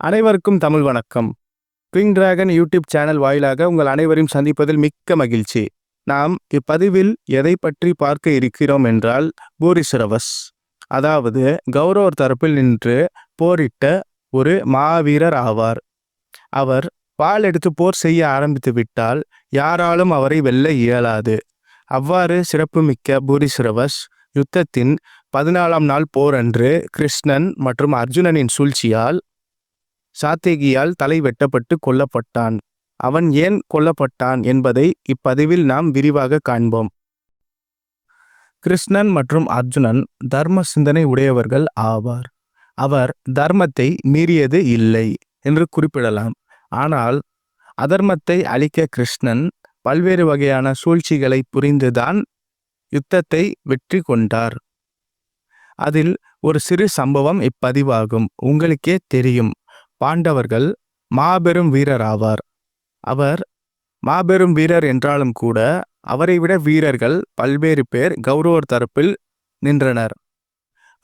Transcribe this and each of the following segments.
அனைவருக்கும் தமிழ் வணக்கம். Ping dragon YouTube channel வாயிலாக உங்கள் அனைவரையும் சந்திப்பதில் மிக்க மகிழ்ச்சி. நாம் இப்பதிவில் எதை பற்றி பார்க்க இருக்கிறோம் என்றால் பூரிசிரவஸ். அதாவது கௌரவர் தரப்பில் நின்று போரிட்ட ஒரு மாவீரர் ஆவார். அவர் பால் எடுத்து போர் செய்ய ஆரம்பித்து விட்டால் யாராலும் அவரை வெல்ல இயலாது. அவ்வாறு சிறப்புமிக்க பூரிசிரவஸ் யுத்தத்தின் பதினாலாம் நாள் போர் அன்று கிருஷ்ணன் மற்றும் அர்ஜுனனின் சூழ்ச்சியால் சாத்தேகியால் தலை வெட்டப்பட்டு கொல்லப்பட்டான். அவன் ஏன் கொல்லப்பட்டான் என்பதை இப்பதிவில் நாம் விரிவாக காண்போம். கிருஷ்ணன் மற்றும் அர்ஜுனன் தர்ம சிந்தனை உடையவர்கள் ஆவார். அவர் தர்மத்தை மீறியது இல்லை என்று குறிப்பிடலாம். ஆனால் அதர்மத்தை அழிக்க கிருஷ்ணன் பல்வேறு வகையான சூழ்ச்சிகளை புரிந்துதான் யுத்தத்தை வெற்றி கொண்டார். அதில் ஒரு சிறு சம்பவம் இப்பதிவாகும். உங்களுக்கே தெரியும். பாண்டவர்கள் மாபெரும் வீரர் ஆவார் அவர் மாபெரும் வீரர் என்றாலும் கூட அவரை விட வீரர்கள் பல்வேறு பேர் கௌரவர் தரப்பில் நின்றனர்.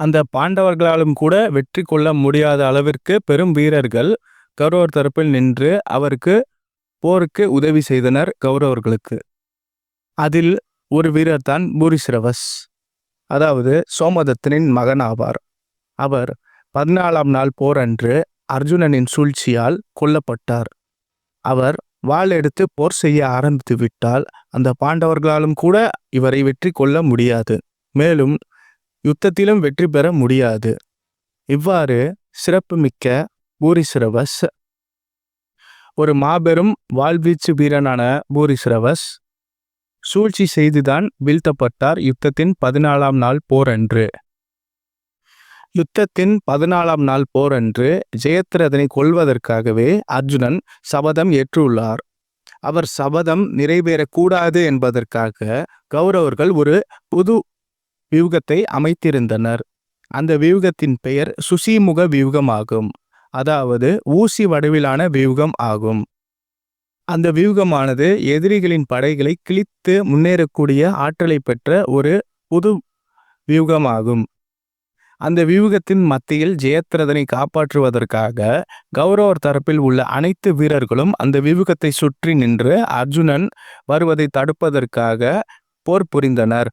அந்த பாண்டவர்களாலும் கூட வெற்றி கொள்ள முடியாத அளவிற்கு பெரும் வீரர்கள் கௌரவர் தரப்பில் நின்று அவருக்கு போருக்கு உதவி செய்தனர் கௌரவர்களுக்கு. அதில் ஒரு வீரர் தான் பூரிசிரவஸ் அதாவது சோமதத்தனின் மகன் ஆவார் அவர் பதினாலாம் நாள் போர் அன்று அர்ஜுனனின் சூழ்ச்சியால் கொல்லப்பட்டார். அவர் வாள் எடுத்து போர் செய்ய ஆரம்பித்து விட்டால் அந்த பாண்டவர்களாலும் கூட இவரை வெற்றி கொள்ள முடியாது. மேலும் யுத்தத்திலும் வெற்றி பெற முடியாது. இவ்வாறு சிறப்புமிக்க பூரிசிரவஸ் ஒரு மாபெரும் வாழ்வீச்சு வீரனான பூரிசிரவஸ் சூழ்ச்சி செய்துதான் வீழ்த்தப்பட்டார் யுத்தத்தின் பதினாலாம் நாள் போர் அன்று யுத்தத்தின் பதினாலாம் நாள் போர் அன்று ஜெயத்ரதனை கொல்வதற்காகவே அர்ஜுனன் சபதம் ஏற்றுள்ளார். அவர் சபதம் நிறைவேறக்கூடாது என்பதற்காக கௌரவர்கள் ஒரு புது வியூகத்தை அமைத்திருந்தனர். அந்த வியூகத்தின் பெயர் சுசிமுக வியூகமாகும். அதாவது ஊசி வடிவிலான வியூகம் ஆகும். அந்த வியூகமானது எதிரிகளின் படைகளை கிழித்து முன்னேறக்கூடிய ஆற்றலை பெற்ற ஒரு புது வியூகமாகும். அந்த வியூகத்தின் மத்தியில் ஜெயத்ரதனை காப்பாற்றுவதற்காக கௌரவர் தரப்பில் உள்ள அனைத்து வீரர்களும் அந்த வியூகத்தை சுற்றி நின்று அர்ஜுனன் வருவதை தடுப்பதற்காக போர் புரிந்தனர்.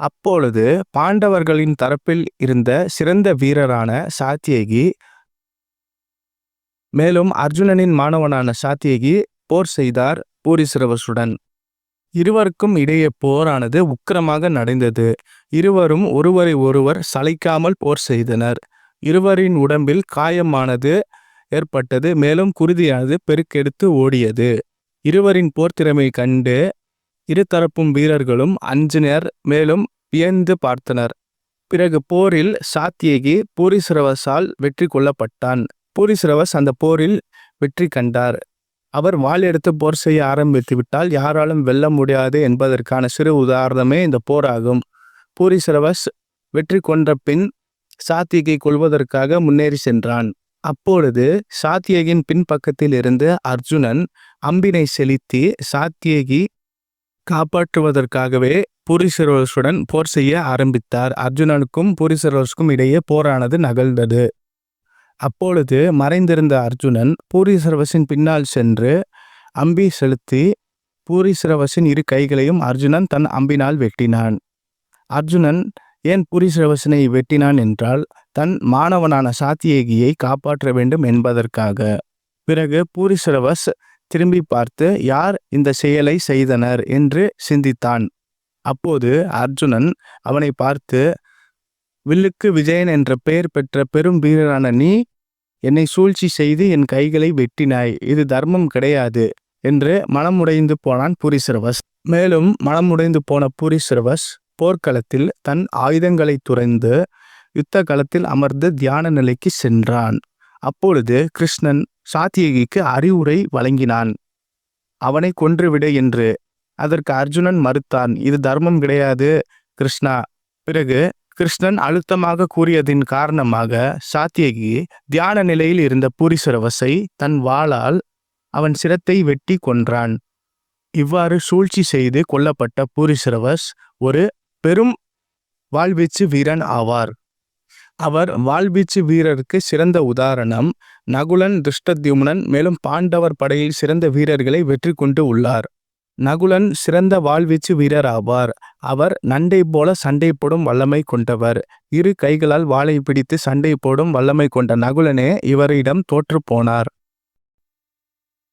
அப்பொழுது பாண்டவர்களின் தரப்பில் இருந்த சிறந்த வீரரான சாத்தியகி மேலும் அர்ஜுனனின் மாணவனான சாத்தியகி போர் செய்தார் பூரிசிரவசுடன். இருவருக்கும் இடையே போரானது உக்கிரமாக நடந்தது. இருவரும் ஒருவரை ஒருவர் சளைக்காமல் போர் செய்தனர். இருவரின் உடம்பில் காயமானது ஏற்பட்டது மேலும் குருதியானது பெருக்கெடுத்து ஓடியது. இருவரின் போர் திறமை கண்டு இருதரப்பும் வீரர்களும் அஞ்சினர் மேலும் வியந்து பார்த்தனர். பிறகு போரில் சாத்தியகி பூரிசிரவசால் வெற்றி கொள்ளப்பட்டான் பூரிசிரவஸ் அந்த போரில் வெற்றி கண்டார். அவர் வாள் எடுத்து போர் செய்ய ஆரம்பித்து விட்டால் யாராலும் வெல்ல முடியாது என்பதற்கான சிறு உதாரணமே இந்த போராகும். பூரிசிரவஸ் வெற்றி கொண்ட பின் சாத்தியகை கொள்வதற்காக முன்னேறி சென்றான். அப்பொழுது சாத்தியகின் பின்பக்கத்தில் இருந்து அர்ஜுனன் அம்பினை செலுத்தி சாத்தியகி காப்பாற்றுவதற்காகவே பூரிசிரவசுடன் போர் செய்ய ஆரம்பித்தார். அர்ஜுனனுக்கும் பூரிசிரவசுக்கும் இடையே போரானது நகழ்ந்தது அப்பொழுது மறைந்திருந்த அர்ஜுனன் பூரிசிரவசின் பின்னால் சென்று அம்பி செலுத்தி பூரிசிரவசின் இரு கைகளையும் அர்ஜுனன் தன் அம்பினால் வெட்டினான். அர்ஜுனன் ஏன் பூரிசிரவசனை வெட்டினான் என்றால் தன் மாணவனான சாத்தியகியை காப்பாற்ற வேண்டும் என்பதற்காக. பிறகு பூரிசிரவஸ் திரும்பி பார்த்து யார் இந்த செயலை செய்தனர்? என்று சிந்தித்தான். அப்போது அர்ஜுனன் அவனை பார்த்து வில்லுக்கு விஜயன் என்ற பெயர் பெற்ற பெரும் வீரரான நீ என்னை சூழ்ச்சி செய்து என் கைகளை வெட்டினாய். இது தர்மம் கிடையாது என்று மனமுடைந்து போனான் பூரிசிரவஸ். மேலும் மனமுடைந்து போன பூரிசிரவஸ் போர்க்களத்தில் தன் ஆயுதங்களை துறைந்து யுத்த களத்தில் அமர்ந்து தியான நிலைக்கு சென்றான். அப்பொழுது கிருஷ்ணன் சாத்தியகிக்கு அறிவுரை வழங்கினான். அவனை கொன்றுவிடு என்று. அதற்கு அர்ஜுனன் மறுத்தான் இது தர்மம் கிடையாது கிருஷ்ணா. பிறகு கிருஷ்ணன் அழுத்தமாக கூறியதின் காரணமாக சாத்தியகி தியான நிலையில் இருந்த பூரிசரவசை தன் வாளால் அவன் சிரத்தை வெட்டி கொன்றான். இவ்வாறு சூழ்ச்சி செய்து கொல்லப்பட்ட பூரிசரவஸ் ஒரு பெரும் வாழ்வீச்சு வீரன் ஆவார். அவர் வாழ்வீச்சு வீரருக்கு சிறந்த உதாரணம் நகுலன் துஷ்டத்யும்னன் மேலும் பாண்டவர் படையில் சிறந்த வீரர்களை வெற்றி கொண்டு உள்ளார். நகுலன் சிறந்த வாழ்வீச்சு வீரர் ஆவார் அவர் நண்டை போல சண்டை போடும் வல்லமை கொண்டவர். இரு கைகளால் வாளை பிடித்து சண்டை போடும் வல்லமை கொண்ட நகுலனே இவரிடம் தோற்று போனார்.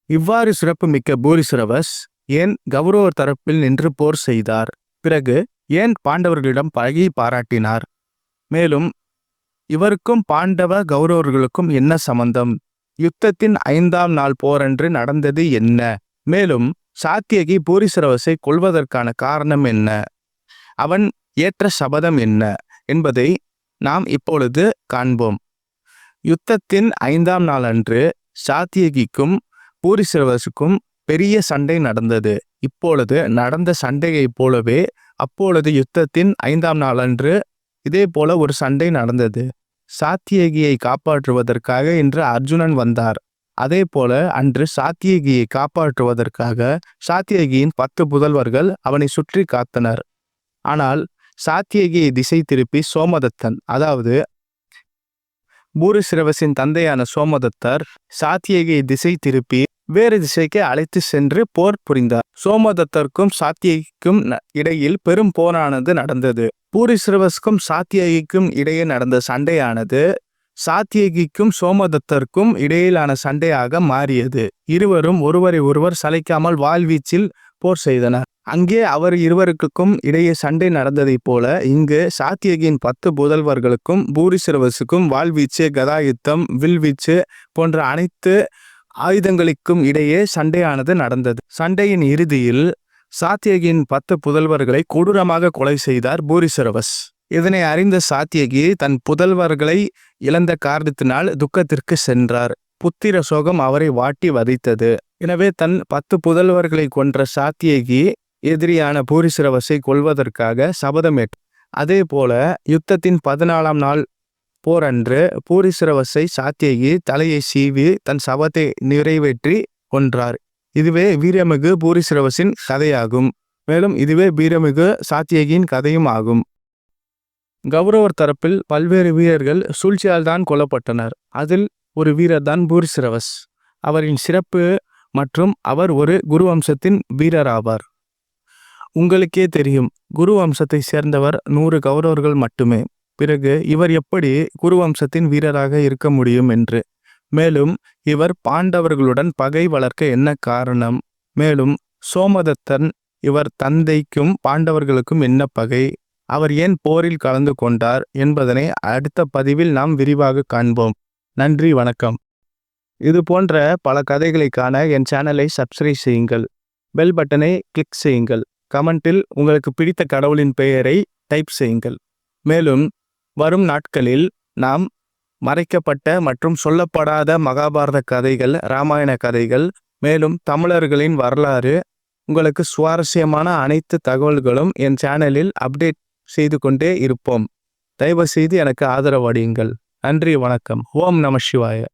இவ்வாறு சிறப்புமிக்க பூரிசுரவஸ் ஏன் கௌரவர் தரப்பில் நின்று போர் செய்தார்? பிறகு ஏன் பாண்டவர்களிடம் பழகி பாராட்டினார்? மேலும் இவருக்கும் பாண்டவ கௌரவர்களுக்கும் என்ன சம்பந்தம்? யுத்தத்தின் ஐந்தாம் நாள் போரன்று நடந்தது என்ன? மேலும் சாத்தியகி பூரிசரவசை கொள்வதற்கான காரணம் என்ன? அவன் ஏற்ற சபதம் என்ன? என்பதை நாம் இப்பொழுது காண்போம். யுத்தத்தின் ஐந்தாம் நாள் அன்று சாத்தியகிக்கும் பூரிசிரவசுக்கும் பெரிய சண்டை நடந்தது. இப்பொழுது நடந்த சண்டையைப் போலவே அப்பொழுது யுத்தத்தின் ஐந்தாம் நாளன்று இதே போல ஒரு சண்டை நடந்தது. சாத்தியகியை காப்பாற்றுவதற்காக இன்று அர்ஜுனன் வந்தார். அதே போல அன்று சாத்தியகியை காப்பாற்றுவதற்காக சாத்தியகியின் பத்து புதல்வர்கள் அவனை சுற்றி காத்தனர். ஆனால் சாத்தியகியை திசை திருப்பி சோமதத்தன் அதாவது பூரிசிரவசின் தந்தையான சோமதத்தர் சாத்தியகியை திசை திருப்பி வேறு திசைக்கு அழைத்து சென்று போர் புரிந்தார். சோமதத்தருக்கும் சாத்தியகிக்கும் இடையில் பெரும் போரானது நடந்தது. பூரிசிரவஸ்க்கும் சாத்தியகிக்கும் இடையே நடந்த சண்டையானது சாத்தியகிக்கும் சோமதத்தருக்கும் இடையிலான சண்டையாக மாறியது. இருவரும் ஒருவரை ஒருவர் சளைக்காமல் வாழ்வீச்சில் போர் செய்தனர். அங்கே அவர் இருவருக்கும் இடையே சண்டை நடந்ததைப் போல இங்கு சாத்தியகியின் பத்து புதல்வர்களுக்கும் பூரிசிரவசுக்கும் வாழ்வீச்சு கதாயுத்தம் வில்வீச்சு போன்ற அனைத்து ஆயுதங்களுக்கும் இடையே சண்டையானது நடந்தது. சண்டையின் இறுதியில் சாத்தியகியின் பத்து புதல்வர்களை கொடூரமாக கொலை செய்தார் பூரிசரவஸ் இதனை அறிந்த சாத்தியகி தன் புதல்வர்களை இழந்த காரணத்தினால் துக்கத்திற்கு சென்றார். புத்திர சோகம் அவரை வாட்டி வதைத்தது. எனவே தன் பத்து புதல்வர்களை கொன்ற சாத்தியகி எதிரியான பூரிசிரவசை கொள்வதற்காக சபதமேற்ற அதே போல யுத்தத்தின் பதினாலாம் நாள் போர் அன்று பூரிசிரவசை சாத்தியகி தலையை சீவி தன் சபத்தை நிறைவேற்றி கொன்றார். இதுவே வீரமிகு பூரிசிரவசின் கதையாகும். மேலும் இதுவே வீரமிகு சாத்தியகியின் கதையும் ஆகும். கௌரவர் தரப்பில் பல்வேறு வீரர்கள் சூழ்ச்சியால் தான் கொல்லப்பட்டனர். அதில் ஒரு வீரர் தான் பூரிசிரவஸ். அவரின் சிறப்பு மற்றும் அவர் ஒரு குரு வம்சத்தின் வீரர் ஆவார். உங்களுக்கே தெரியும் குரு வம்சத்தை சேர்ந்தவர் நூறு கௌரவர்கள் மட்டுமே. பிறகு இவர் எப்படி குரு வம்சத்தின் வீரராக இருக்க முடியும் என்று. மேலும் இவர் பாண்டவர்களுடன் பகை வளர்க்க என்ன காரணம்? மேலும் சோமதத்தன் இவர் தந்தைக்கும் பாண்டவர்களுக்கும் என்ன பகை? அவர் ஏன் போரில் கலந்து கொண்டார் என்பதனை அடுத்த பதிவில் நாம் விரிவாக காண்போம். நன்றி வணக்கம். இது போன்ற பல கதைகளை காண என் சேனலை சப்ஸ்கிரைப் செய்யுங்கள். பெல் பட்டனை கிளிக் செய்யுங்கள். கமெண்டில் உங்களுக்கு பிடித்த கடவுளின் பெயரை டைப் செய்யுங்கள். மேலும் வரும் நாட்களில் நாம் மறைக்கப்பட்ட மற்றும் சொல்லப்படாத மகாபாரத கதைகள் இராமாயண கதைகள் மேலும் தமிழர்களின் வரலாறு உங்களுக்கு சுவாரஸ்யமான அனைத்து தகவல்களும் என் சேனலில் அப்டேட் செய்து கொண்டே இருப்போம். தயவு செய்து எனக்கு ஆதரவடியுங்கள் நன்றி வணக்கம். ஓம் நம சிவாய.